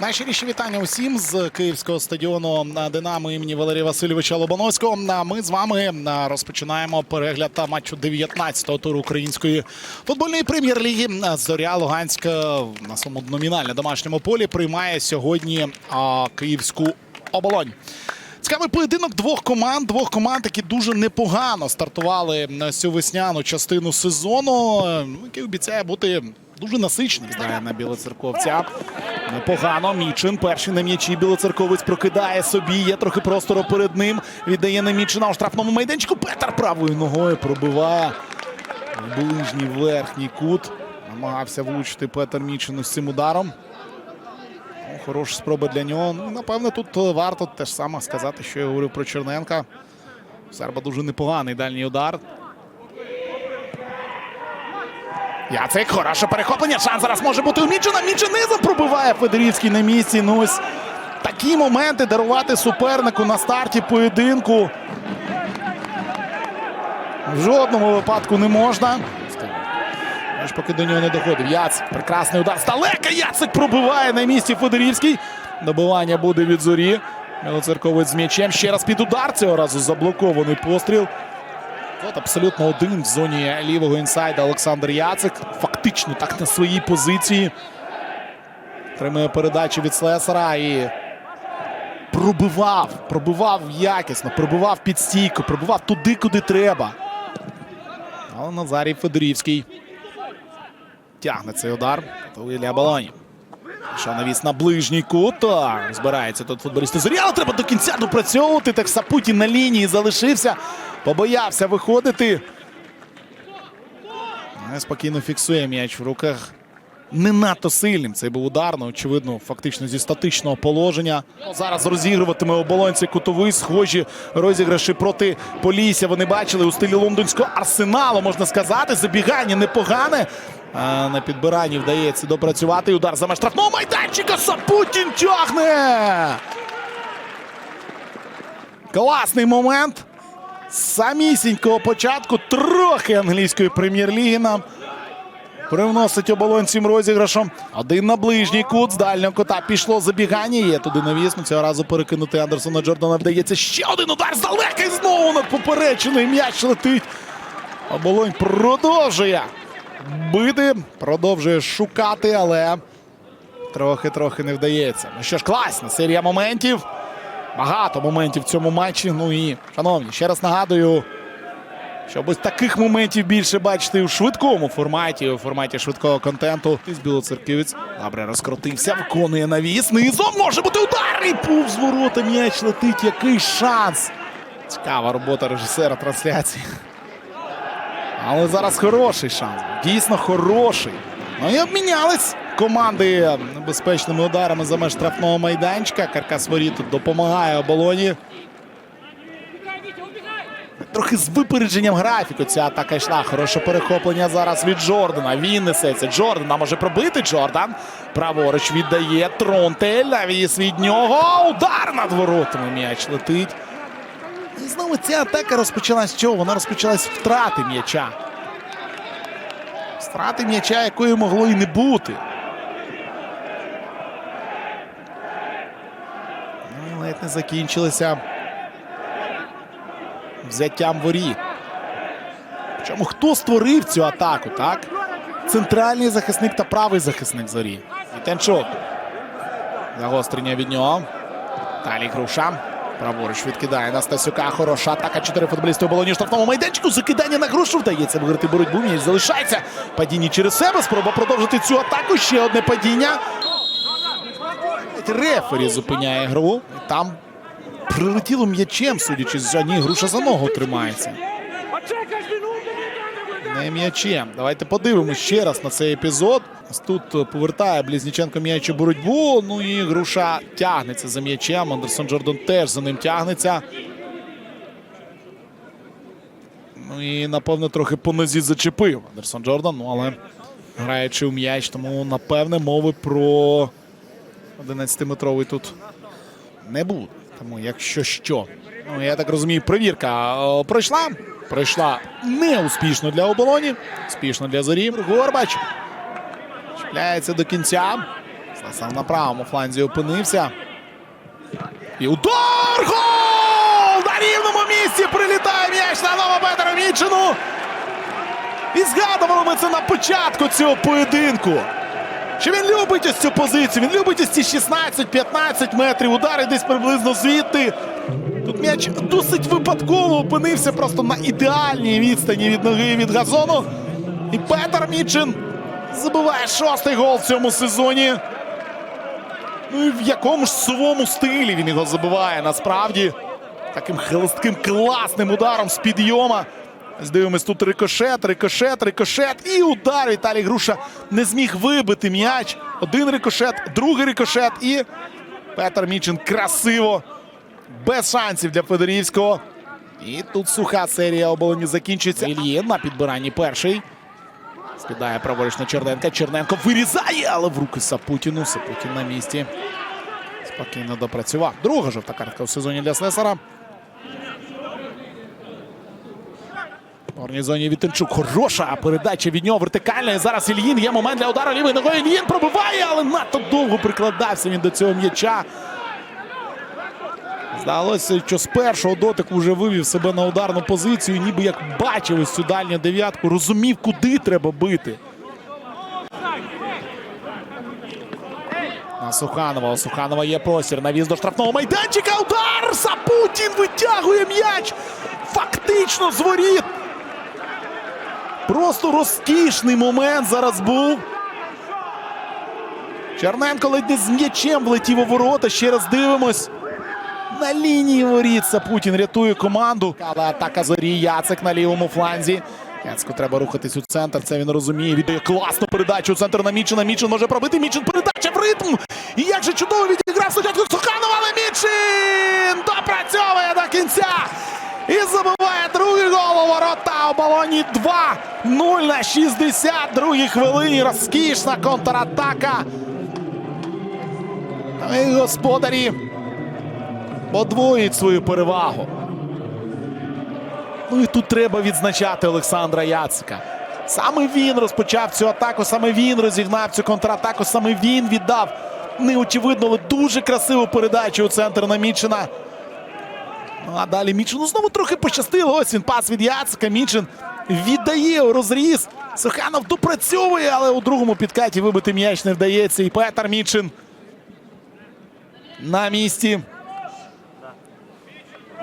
Найщиріші вітання усім з київського стадіону Динамо імені Валерія Васильовича Лобановського. Ми з вами розпочинаємо перегляд матчу 19-го туру української футбольної прем'єр-ліги. Зоря Луганська на своєму номінально домашньому полі приймає сьогодні київську оболонь. Цікавий поєдинок двох команд. Двох команд, які дуже непогано стартували на цю весняну частину сезону, ну, який обіцяє бути дуже насичним. Здає на білоцерковця. Непогано. Мічин. Перший на м'ячі. Білоцерковець прокидає собі. Є трохи простору перед ним. Віддає на Мічина у штрафному майданчику. Петер правою ногою пробиває в ближній верхній кут. Намагався влучити Петер Мічин з цим ударом. Хороша спроба для нього. Ну, напевно, тут е, варто те ж саме сказати, що я говорив про Черненка. Серба дуже непоганий дальній удар. Яцик, хороше перехоплення. Шанс зараз може бути у Мічина. Мічин низом пробиває Федорівський на місці. Ну ось такі моменти дарувати супернику на старті поєдинку. В жодному випадку не можна. Аж поки до нього не доходив. Яцик. Прекрасний удар. Сталека Яцик пробиває на місці Федорівський. Добивання буде від зорі. Білоцерковець з м'ячем. Ще раз під удар. Цього разу заблокований постріл. От абсолютно один в зоні лівого інсайда Олександр Яцик. Фактично так на своїй позиції. Тримає передачу від Слесара і пробивав. Пробивав якісно, пробивав під стійку, пробивав туди, куди треба. Але Назарій Федорівський тягне цей удар. Для Балоні. Що навіс на ближній кут. Так, Збирається тут футболісти зорі, але треба до кінця допрацьовувати. Так Сапутін на лінії залишився. Побоявся виходити. Спокійно фіксує м'яч в руках. Не надто сильним цей був удар, ну, очевидно, фактично зі статичного положення. Зараз розігруватиме оболонці кутовий. Схожі розіграші проти Полісся. Вони бачили у стилі лондонського арсеналу, можна сказати. Забігання непогане. А на підбиранні вдається допрацювати. Удар за штрафного майданчика. Сапутін тягне. Класний момент. Самісінького початку трохи англійської прем'єр-ліги нам привносить оболонь цим розіграшом. Один на ближній кут з дальнього кута пішло забігання. Є туди навісно. Цього разу перекинути Андерсона Джордана вдається. Ще один удар здалека і знову над поперечений м'яч летить. Оболонь продовжує бити, продовжує шукати, але трохи-трохи не вдається. Ну що ж, класна серія моментів. Багато моментів в цьому матчі. Ну і, шановні, ще раз нагадую, щоб ось таких моментів більше бачити у швидкому форматі, у форматі швидкого контенту. Із Білоцерківець добре розкрутився, виконує навіс. Низом може бути удар! І повз ворота м'яч летить. Який шанс! Цікава робота режисера трансляції. Але зараз хороший шанс. Дійсно хороший. Ну і обмінялись команди небезпечними ударами за меж штрафного майданчика. Каркас воріт допомагає оболоні. Трохи з випередженням графіку ця атака йшла. Хороше перехоплення зараз від Джордана. Він несеться. Джордана може пробити. Джордан. Праворуч віддає Тронтель. Навіс від нього. Удар над воротами. М'яч летить. І знову ця атака розпочалась з чого? Вона розпочалась втрати м'яча. Втрати м'яча, якої могло і не бути. Ну, ледь не закінчилися взяттям воріт. Причому хто створив цю атаку, так? Центральний захисник та правий захисник зорі. Вітенчук. Загострення від нього. Далі Груша. Праворуч відкидає на Стасюка. Хороша атака. Чотири футболісти оболоні в штрафному майданчику. Закидання на грушу вдається виграти боротьбу. М'яч залишається. Падіння через себе. Спроба продовжити цю атаку. Ще одне падіння. Рефері зупиняє гру. Там прилетіло м'ячем, судячи з Жані. Груша за ногу тримається. Не м'ячем. Давайте подивимось ще раз на цей епізод. Тут повертає Близніченко м'яч у боротьбу. Ну і груша тягнеться за м'ячем. Андерсон Джордан теж за ним тягнеться. Ну і напевно трохи по нозі зачепив Андерсон Джордан. Ну але граючи у м'яч, тому напевне мови про 11-метровий тут не буде. Тому якщо що. Ну, я так розумію, перевірка е, пройшла. Пройшла неуспішно для оболоні. Успішно для зорі. Горбач. Чіпляється до кінця. Сам на правому фланзі опинився. І удар! Гол! На рівному місці прилітає м'яч на Новопетру Мічину. І згадували ми це на початку цього поєдинку. Що він любить ось цю позицію, він любить ось ці 16-15 метрів, удари десь приблизно звідти. Тут м'яч досить випадково опинився просто на ідеальній відстані від ноги від газону. І Петер Мічин забиває шостий гол в цьому сезоні. Ну і в якому ж совому стилі він його забиває насправді. Таким хлестким класним ударом з підйома. Ось Дивимось тут рикошет, рикошет, рикошет. І удар Віталій Груша не зміг вибити м'яч. Один рикошет, другий рикошет. І Петер Мічин красиво. Без шансів для Федорівського. І тут суха серія оболоні закінчується. Ільїн на підбиранні перший. Скидає праворуч на Черненка. Черненко вирізає, але в руки Сапутіну. Сапутін на місці. Спокійно допрацював. Друга жовта картка у сезоні для Слесара. В горній зоні. Хороша передача від нього вертикальна. І Зараз Ільїн. Є момент для удару лівою ногою. Ільїн пробиває, але надто довго прикладався він до цього м'яча. Здалося, що з першого дотику вже вивів себе на ударну позицію, ніби як бачив ось цю дальню дев'ятку, розумів, куди треба бити. На Суханова. У Суханова є простір. Навіз до штрафного майданчика. Удар! Сапутін витягує м'яч. Фактично з. Просто розкішний момент зараз був. Черненко ледь не з м'ячем влетів у ворота. Ще раз дивимось. На лінії воріт Сапутін рятує команду. Але атака зорі. Яцик на лівому фланзі. Яцьку треба рухатись у центр. Це він розуміє. Віддає класну передачу у центр на Мічина. Мічин може пробити. Мічин передача в ритм. І як же чудово відіграв спочатку Суханова, але Мічин допрацьовує до кінця. І забиває другий гол у балоні 2-0 на 62-й хвилині. Розкішна контратака. І господарі подвоїть свою перевагу. Ну і тут треба відзначати Олександра Яцика. Саме він розпочав цю атаку, саме він розігнав цю контратаку, саме він віддав неочевидно, але дуже красиву передачу у центр на Мічина. Ну а далі Мічину знову трохи пощастило. Ось він пас від Яцика. Мічин віддає у розріз. Суханов допрацьовує, але у другому підкаті вибити м'яч не вдається. І Петер Мічин на місці.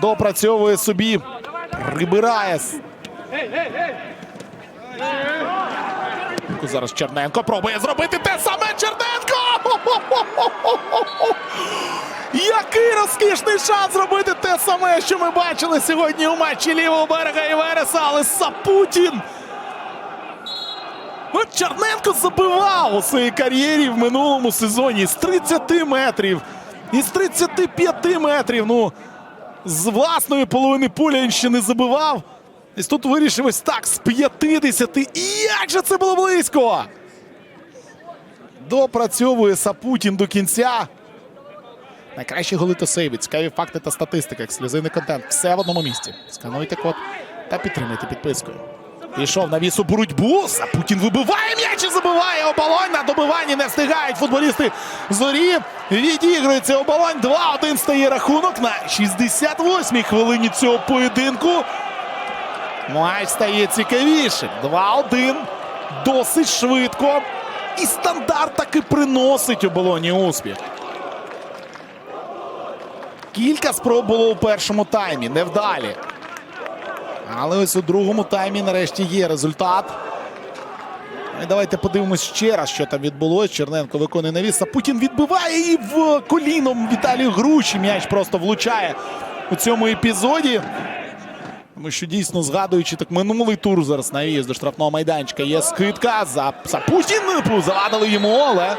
Допрацьовує собі. Прибирає. Зараз Черненко пробує зробити те саме Черненко! Який розкішний шанс зробити те саме, що ми бачили сьогодні у матчі лівого берега і Вереса, але Сапутін. От Черненко забивав у своїй кар'єрі в минулому сезоні з 30 метрів. Із 35 метрів. Ну, з власної половини поля він ще не забивав. І тут вирішив ось так з 50. І як же це було близько! Допрацьовує Сапутін до кінця. Найкращі голи та сейви, цікаві факти та статистика, ексклюзивний контент. Все в одному місці. Скануйте код та підтримуйте підпискою. Пішов на вісу боротьбу. Сапутін вибиває м'яч і забиває оболонь. На добиванні не встигають футболісти зорі. Відігрується оболонь. 2-1 стає рахунок на 68-й хвилині цього поєдинку. Матч стає цікавішим. 2-1. Досить швидко. І стандарт таки приносить оболоні успіх. Кілька спроб було у першому таймі. Невдалі. Але ось у другому таймі нарешті є результат. І давайте подивимось ще раз, що там відбулось. Черненко виконує навіс. Путін відбиває і в коліном Віталію Груші. М'яч просто влучає у цьому епізоді. Тому що дійсно згадуючи так минулий тур зараз навіс до штрафного майданчика. Є скидка за Сапутін. Завадили йому, але.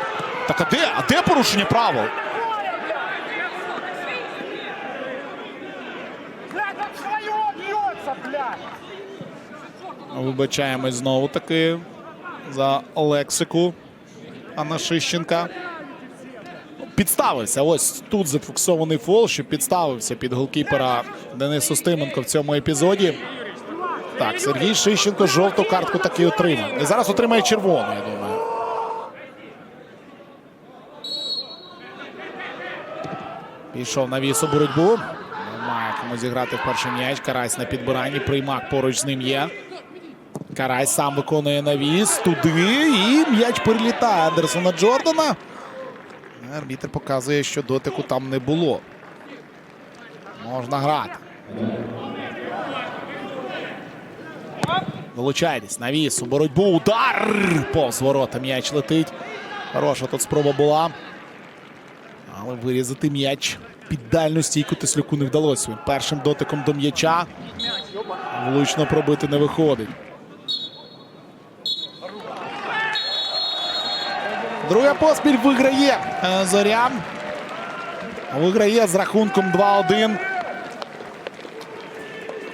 Так а де? А де порушення правил? Вибачаємось знову таки за лексику Анна Шищенка. Підставився. Ось тут зафіксований фол, що підставився під голкіпера Денису Стименко в цьому епізоді. Так, Сергій Шищенко жовту картку таки отримав. І зараз отримає червону, я думаю. Пішов на віс у боротьбу. Немає кому зіграти в перший м'яч. Карась на підбиранні. Приймак поруч з ним є. Карась сам виконує навіс туди. І м'яч перелітає Андерсона Джордана. Арбітр показує, що дотику там не було. Можна грати. Вилучайтесь. Навіс у боротьбу. Удар! Повз ворота м'яч летить. Хороша тут спроба була. Але вирізати м'яч під дальню стійку Теслюку не вдалося. Першим дотиком до м'яча. Влучно пробити не виходить. Друга поспіль виграє е, Зоря. Виграє з рахунком 2-1.